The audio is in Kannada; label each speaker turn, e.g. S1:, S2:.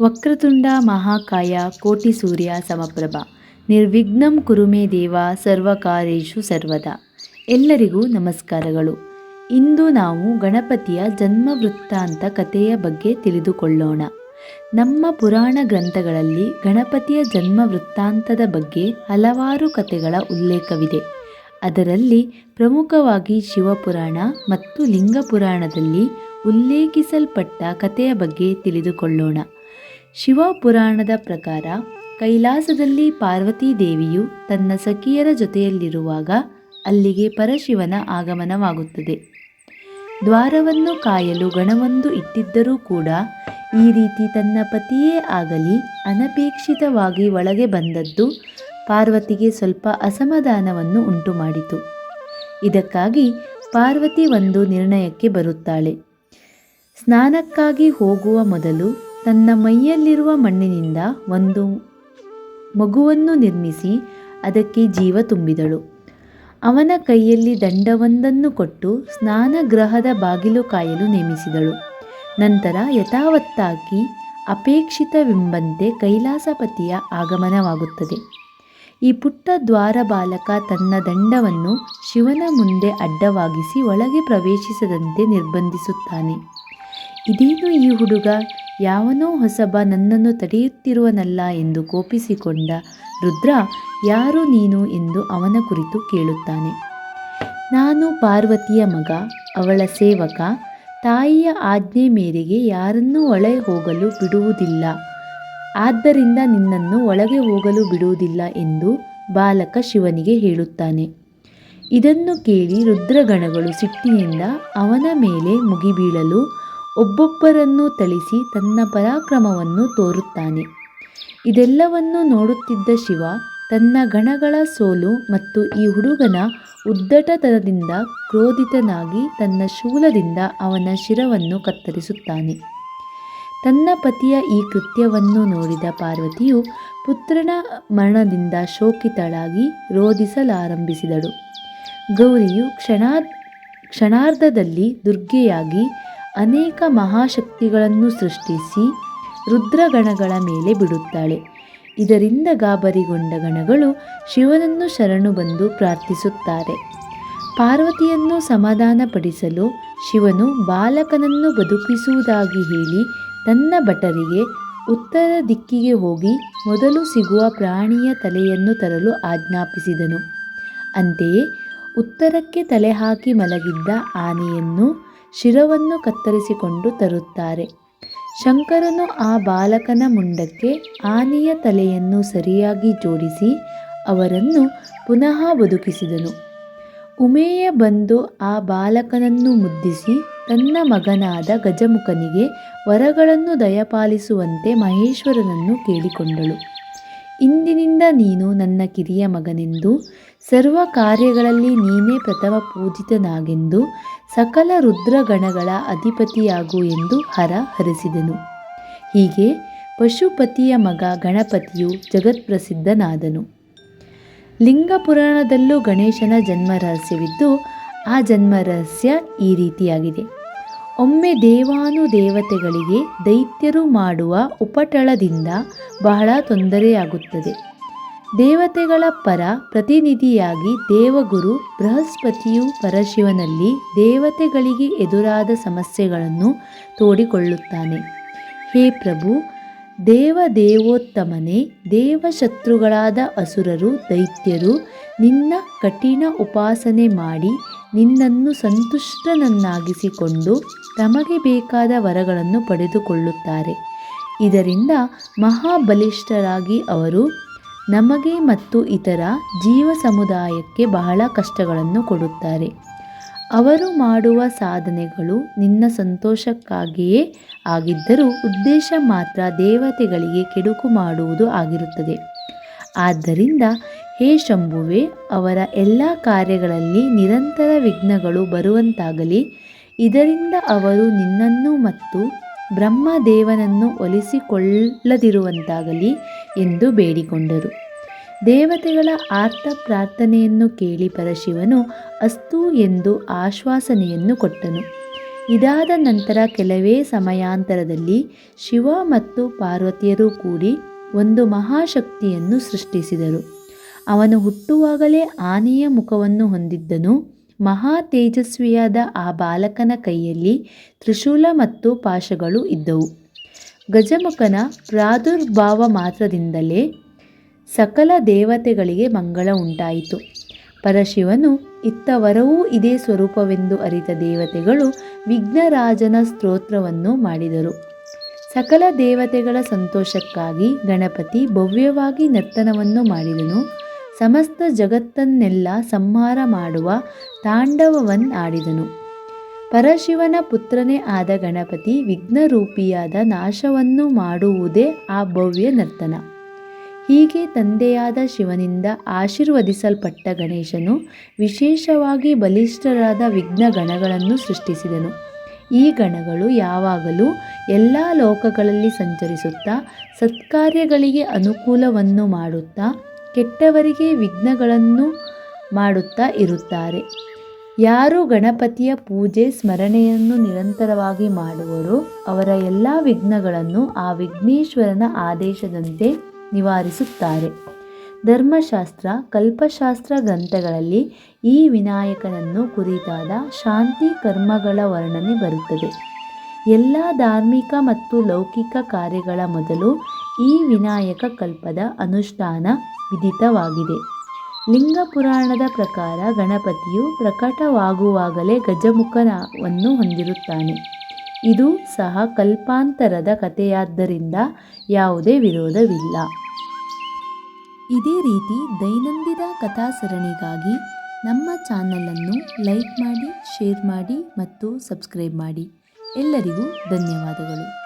S1: ವಕ್ರತುಂಡ ಮಹಾಕಾಯ ಕೋಟಿ ಸೂರ್ಯ ಸಮಪ್ರಭ. ನಿರ್ವಿಘ್ನಂ ಕುರುಮೆ ದೇವ ಸರ್ವಕಾರೇಶು ಸರ್ವದಾ. ಎಲ್ಲರಿಗೂ ನಮಸ್ಕಾರಗಳು. ಇಂದು ನಾವು ಗಣಪತಿಯ ಜನ್ಮ ವೃತ್ತಾಂತ ಕಥೆಯ ಬಗ್ಗೆ ತಿಳಿದುಕೊಳ್ಳೋಣ. ನಮ್ಮ ಪುರಾಣ ಗ್ರಂಥಗಳಲ್ಲಿ ಗಣಪತಿಯ ಜನ್ಮ ವೃತ್ತಾಂತದ ಬಗ್ಗೆ ಹಲವಾರು ಕಥೆಗಳ ಉಲ್ಲೇಖವಿದೆ. ಅದರಲ್ಲಿ ಪ್ರಮುಖವಾಗಿ ಶಿವಪುರಾಣ ಮತ್ತು ಲಿಂಗಪುರಾಣದಲ್ಲಿ ಉಲ್ಲೇಖಿಸಲ್ಪಟ್ಟ ಕಥೆಯ ಬಗ್ಗೆ ತಿಳಿದುಕೊಳ್ಳೋಣ. ಶಿವಪುರಾಣದ ಪ್ರಕಾರ ಕೈಲಾಸದಲ್ಲಿ ಪಾರ್ವತೀ ದೇವಿಯು ತನ್ನ ಸಖಿಯರ ಜೊತೆಯಲ್ಲಿರುವಾಗ ಅಲ್ಲಿಗೆ ಪರಶಿವನ ಆಗಮನವಾಗುತ್ತದೆ. ದ್ವಾರವನ್ನು ಕಾಯಲು ಗಣವೊಂದು ಇಟ್ಟಿದ್ದರೂ ಕೂಡ ಈ ರೀತಿ ತನ್ನ ಪತಿಯೇ ಆಗಲಿ ಅನಪೇಕ್ಷಿತವಾಗಿ ಒಳಗೆ ಬಂದದ್ದು ಪಾರ್ವತಿಗೆ ಸ್ವಲ್ಪ ಅಸಮಾಧಾನವನ್ನು ಉಂಟುಮಾಡಿತು. ಇದಕ್ಕಾಗಿ ಪಾರ್ವತಿ ಒಂದು ನಿರ್ಣಯಕ್ಕೆ ಬರುತ್ತಾಳೆ. ಸ್ನಾನಕ್ಕಾಗಿ ಹೋಗುವ ಮೊದಲು ತನ್ನ ಮೈಯಲ್ಲಿರುವ ಮಣ್ಣಿನಿಂದ ಒಂದು ಮಗುವನ್ನು ನಿರ್ಮಿಸಿ ಅದಕ್ಕೆ ಜೀವ ತುಂಬಿದಳು. ಅವನ ಕೈಯಲ್ಲಿ ದಂಡವೊಂದನ್ನು ಕೊಟ್ಟು ಸ್ನಾನಗೃಹದ ಬಾಗಿಲು ಕಾಯಲು ನೇಮಿಸಿದಳು. ನಂತರ ಯಥಾವತ್ತಾಗಿ ಅಪೇಕ್ಷಿತವೆಂಬಂತೆ ಕೈಲಾಸಪತಿಯ ಆಗಮನವಾಗುತ್ತದೆ. ಈ ಪುಟ್ಟ ದ್ವಾರ ಬಾಲಕ ತನ್ನ ದಂಡವನ್ನು ಶಿವನ ಮುಂದೆ ಅಡ್ಡವಾಗಿಸಿ ಒಳಗೆ ಪ್ರವೇಶಿಸದಂತೆ ನಿರ್ಬಂಧಿಸುತ್ತಾನೆ. ಇದೇನು ಈ ಹುಡುಗ? ಯಾವನೋ ಹೊಸಬ ನನ್ನನ್ನು ತಡೆಯುತ್ತಿರುವನಲ್ಲ ಎಂದು ಕೋಪಿಸಿಕೊಂಡ ರುದ್ರ, ಯಾರು ನೀನು? ಎಂದು ಅವನ ಕುರಿತು ಕೇಳುತ್ತಾನೆ. ನಾನು ಪಾರ್ವತಿಯ ಮಗ, ಅವಳ ಸೇವಕ. ತಾಯಿಯ ಆಜ್ಞೆ ಮೇರೆಗೆ ಯಾರನ್ನೂ ಒಳಗೆ ಹೋಗಲು ಬಿಡುವುದಿಲ್ಲ. ಆದ್ದರಿಂದ ನಿನ್ನನ್ನು ಒಳಗೆ ಹೋಗಲು ಬಿಡುವುದಿಲ್ಲ ಎಂದು ಬಾಲಕ ಶಿವನಿಗೆ ಹೇಳುತ್ತಾನೆ. ಇದನ್ನು ಕೇಳಿ ರುದ್ರಗಣಗಳು ಸಿಟ್ಟಿನಿಂದ ಅವನ ಮೇಲೆ ಮುಗಿಬೀಳಲು ಒಬ್ಬೊಬ್ಬರನ್ನು ಥಳಿಸಿ ತನ್ನ ಪರಾಕ್ರಮವನ್ನು ತೋರುತ್ತಾನೆ. ಇದೆಲ್ಲವನ್ನು ನೋಡುತ್ತಿದ್ದ ಶಿವ ತನ್ನ ಗಣಗಳ ಸೋಲು ಮತ್ತು ಈ ಹುಡುಗನ ಉದ್ದಟತನದಿಂದ ಕ್ರೋಧಿತನಾಗಿ ತನ್ನ ಶೂಲದಿಂದ ಅವನ ಶಿರವನ್ನು ಕತ್ತರಿಸುತ್ತಾನೆ. ತನ್ನ ಪತಿಯ ಈ ಕೃತ್ಯವನ್ನು ನೋಡಿದ ಪಾರ್ವತಿಯು ಪುತ್ರನ ಮರಣದಿಂದ ಶೋಕಿತಳಾಗಿ ರೋಧಿಸಲಾರಂಭಿಸಿದಳು. ಗೌರಿಯು ಕ್ಷಣಾರ್, ಕ್ಷಣಾರ್ಧದಲ್ಲಿ ದುರ್ಗೆಯಾಗಿ ಅನೇಕ ಮಹಾಶಕ್ತಿಗಳನ್ನು ಸೃಷ್ಟಿಸಿ ರುದ್ರಗಣಗಳ ಮೇಲೆ ಬಿಡುತ್ತಾಳೆ. ಇದರಿಂದ ಗಾಬರಿಗೊಂಡ ಗಣಗಳು ಶಿವನನ್ನು ಶರಣು ಬಂದು ಪ್ರಾರ್ಥಿಸುತ್ತಾರೆ. ಪಾರ್ವತಿಯನ್ನು ಸಮಾಧಾನಪಡಿಸಲು ಶಿವನು ಬಾಲಕನನ್ನು ಬದುಕಿಸುವುದಾಗಿ ಹೇಳಿ ತನ್ನ ಭಟರಿಗೆ ಉತ್ತರ ದಿಕ್ಕಿಗೆ ಹೋಗಿ ಮೊದಲು ಸಿಗುವ ಪ್ರಾಣಿಯ ತಲೆಯನ್ನು ತರಲು ಆಜ್ಞಾಪಿಸಿದನು. ಅಂತೆಯೇ ಉತ್ತರಕ್ಕೆ ತಲೆ ಹಾಕಿ ಮಲಗಿದ್ದ ಆನೆಯನ್ನು ಶಿರವನ್ನು ಕತ್ತರಿಸಿಕೊಂಡು ತರುತ್ತಾರೆ. ಶಂಕರನು ಆ ಬಾಲಕನ ಮುಂಡಕ್ಕೆ ಆನೆಯ ತಲೆಯನ್ನು ಸರಿಯಾಗಿ ಜೋಡಿಸಿ ಅವರನ್ನು ಪುನಃ ಬದುಕಿಸಿದನು. ಉಮೇಯ ಬಂದು ಆ ಬಾಲಕನನ್ನು ಮುದ್ದಿಸಿ ತನ್ನ ಮಗನಾದ ಗಜಮುಖನಿಗೆ ವರಗಳನ್ನು ದಯಪಾಲಿಸುವಂತೆ ಮಹೇಶ್ವರನನ್ನು ಕೇಳಿಕೊಂಡಳು. ಇಂದಿನಿಂದ ನೀನು ನನ್ನ ಕಿರಿಯ ಮಗನೆಂದು ಸರ್ವ ಕಾರ್ಯಗಳಲ್ಲಿ ನೀನೇ ಪ್ರಥಮ ಪೂಜಿತನಾಗೆಂದು ಸಕಲ ರುದ್ರಗಣಗಳ ಅಧಿಪತಿಯಾಗು ಎಂದು ಹರ ಹರಿಸಿದನು. ಹೀಗೆ ಪಶುಪತಿಯ ಮಗ ಗಣಪತಿಯು ಜಗತ್ಪ್ರಸಿದ್ಧನಾದನು. ಲಿಂಗ ಪುರಾಣದಲ್ಲೂ ಗಣೇಶನ ಜನ್ಮ ರಹಸ್ಯವಿದ್ದು, ಆ ಜನ್ಮ ರಹಸ್ಯ ಈ ರೀತಿಯಾಗಿದೆ. ಒಮ್ಮೆ ದೇವಾನು ದೇವತೆಗಳಿಗೆ ದೈತ್ಯರು ಮಾಡುವ ಉಪಟಳದಿಂದ ಬಹಳ ತೊಂದರೆಯಾಗುತ್ತದೆ. ದೇವತೆಗಳ ಪರ ಪ್ರತಿನಿಧಿಯಾಗಿ ದೇವಗುರು ಬೃಹಸ್ಪತಿಯು ಪರಶಿವನಲ್ಲಿ ದೇವತೆಗಳಿಗೆ ಎದುರಾದ ಸಮಸ್ಯೆಗಳನ್ನು ತೋಡಿಕೊಳ್ಳುತ್ತಾನೆ. ಹೇ ಪ್ರಭು ದೇವ ದೇವೋತ್ತಮನೇ ದೇವಶತ್ರುಗಳಾದ ಅಸುರರು, ದೈತ್ಯರು, ನಿನ್ನ ಕಠಿಣ ಉಪಾಸನೆ ಮಾಡಿ ನಿನ್ನನ್ನು ಸಂತುಷ್ಟನನ್ನಾಗಿಸಿಕೊಂಡು ತಮಗೆ ಬೇಕಾದ ವರಗಳನ್ನು ಪಡೆದುಕೊಳ್ಳುತ್ತಾರೆ. ಇದರಿಂದ ಮಹಾಬಲಿಷ್ಠರಾಗಿ ಅವರು ನಮಗೆ ಮತ್ತು ಇತರ ಜೀವ ಸಮುದಾಯಕ್ಕೆ ಬಹಳ ಕಷ್ಟಗಳನ್ನು ಕೊಡುತ್ತಾರೆ. ಅವರು ಮಾಡುವ ಸಾಧನೆಗಳು ನಿನ್ನ ಸಂತೋಷಕ್ಕಾಗಿಯೇ ಆಗಿದ್ದರೂ ಉದ್ದೇಶ ಮಾತ್ರ ದೇವತೆಗಳಿಗೆ ಕೆಡುಕು ಮಾಡುವುದು ಆಗಿರುತ್ತದೆ. ಆದ್ದರಿಂದ ಹೇ ಶಂಭುವೆ, ಅವರ ಎಲ್ಲ ಕಾರ್ಯಗಳಲ್ಲಿ ನಿರಂತರ ವಿಘ್ನಗಳು ಬರುವಂತಾಗಲಿ. ಇದರಿಂದ ಅವರು ನಿನ್ನನ್ನು ಮತ್ತು ಬ್ರಹ್ಮದೇವನನ್ನು ಒಲಿಸಿಕೊಳ್ಳದಿರುವಂತಾಗಲಿ ಎಂದು ಬೇಡಿಕೊಂಡರು. ದೇವತೆಗಳ ಆರ್ಥ ಪ್ರಾರ್ಥನೆಯನ್ನು ಕೇಳಿ ಪರಶಿವನು ಅಸ್ತು ಎಂದು ಆಶ್ವಾಸನೆಯನ್ನು ಕೊಟ್ಟನು. ಇದಾದ ನಂತರ ಕೆಲವೇ ಸಮಯಾಂತರದಲ್ಲಿ ಶಿವ ಮತ್ತು ಪಾರ್ವತಿಯರು ಕೂಡಿ ಒಂದು ಮಹಾಶಕ್ತಿಯನ್ನು ಸೃಷ್ಟಿಸಿದರು. ಅವನು ಹುಟ್ಟುವಾಗಲೇ ಆನೆಯ ಮುಖವನ್ನು ಹೊಂದಿದ್ದನು. ಮಹಾ ತೇಜಸ್ವಿಯಾದ ಆ ಬಾಲಕನ ಕೈಯಲ್ಲಿ ತ್ರಿಶೂಲ ಮತ್ತು ಪಾಶಗಳು ಇದ್ದವು. ಗಜಮುಖನ ಪ್ರಾದುರ್ಭಾವ ಮಾತ್ರದಿಂದಲೇ ಸಕಲ ದೇವತೆಗಳಿಗೆ ಮಂಗಳ ಉಂಟಾಯಿತು. ಪರಶಿವನು ಇತ್ತ ವರವೂ ಇದೇ ಸ್ವರೂಪವೆಂದು ಅರಿತ ದೇವತೆಗಳು ವಿಘ್ನರಾಜನ ಸ್ತೋತ್ರವನ್ನು ಮಾಡಿದರು. ಸಕಲ ದೇವತೆಗಳ ಸಂತೋಷಕ್ಕಾಗಿ ಗಣಪತಿ ಭವ್ಯವಾಗಿ ನರ್ತನವನ್ನು ಮಾಡಿದನು. ಸಮಸ್ತ ಜಗತ್ತನ್ನೆಲ್ಲ ಸಂಹಾರ ಮಾಡುವ ತಾಂಡವವನ್ ಆಡಿದನು. ಪರಶಿವನ ಪುತ್ರನೇ ಆದ ಗಣಪತಿ ವಿಘ್ನರೂಪಿಯಾದ ನಾಶವನ್ನು ಮಾಡುವುದೇ ಆ ಭವ್ಯ ನರ್ತನ. ಹೀಗೆ ತಂದೆಯಾದ ಶಿವನಿಂದ ಆಶೀರ್ವದಿಸಲ್ಪಟ್ಟ ಗಣೇಶನು ವಿಶೇಷವಾಗಿ ಬಲಿಷ್ಠರಾದ ವಿಘ್ನ ಗಣಗಳನ್ನು ಸೃಷ್ಟಿಸಿದನು. ಈ ಗಣಗಳು ಯಾವಾಗಲೂ ಎಲ್ಲ ಲೋಕಗಳಲ್ಲಿ ಸಂಚರಿಸುತ್ತಾ ಸತ್ಕಾರ್ಯಗಳಿಗೆ ಅನುಕೂಲವನ್ನು ಮಾಡುತ್ತಾ ಕೆಟ್ಟವರಿಗೆ ವಿಘ್ನಗಳನ್ನು ಮಾಡುತ್ತಾ ಇರುತ್ತಾರೆ. ಯಾರು ಗಣಪತಿಯ ಪೂಜೆ ಸ್ಮರಣೆಯನ್ನು ನಿರಂತರವಾಗಿ ಮಾಡುವರು ಅವರ ಎಲ್ಲ ವಿಘ್ನಗಳನ್ನು ಆ ವಿಘ್ನೇಶ್ವರನ ಆದೇಶದಂತೆ ನಿವಾರಿಸುತ್ತಾರೆ. ಧರ್ಮಶಾಸ್ತ್ರ, ಕಲ್ಪಶಾಸ್ತ್ರ ಗ್ರಂಥಗಳಲ್ಲಿ ಈ ವಿನಾಯಕನನ್ನು ಕುರಿತಾದ ಶಾಂತಿ ಕರ್ಮಗಳ ವರ್ಣನೆ ಬರುತ್ತದೆ. ಎಲ್ಲ ಧಾರ್ಮಿಕ ಮತ್ತು ಲೌಕಿಕ ಕಾರ್ಯಗಳ ಮೊದಲು ಈ ವಿನಾಯಕ ಕಲ್ಪದ ಅನುಷ್ಠಾನ ವಿಧಿತವಾಗಿದೆ. ಲಿಂಗ ಪುರಾಣದ ಪ್ರಕಾರ ಗಣಪತಿಯು ಪ್ರಕಟವಾಗುವಾಗಲೇ ಗಜಮುಖನವನ್ನು ಹೊಂದಿರುತ್ತಾನೆ. ಇದು ಸಹ ಕಲ್ಪಾಂತರದ ಕಥೆಯಾದ್ದರಿಂದ ಯಾವುದೇ ವಿರೋಧವಿಲ್ಲ. ಇದೇ ರೀತಿ ದೈನಂದಿನ ಕಥಾ ಸರಣಿಗಾಗಿ ನಮ್ಮ ಚಾನಲನ್ನು ಲೈಕ್ ಮಾಡಿ, ಶೇರ್ ಮಾಡಿ ಮತ್ತು ಸಬ್ಸ್ಕ್ರೈಬ್ ಮಾಡಿ. ಎಲ್ಲರಿಗೂ ಧನ್ಯವಾದಗಳು.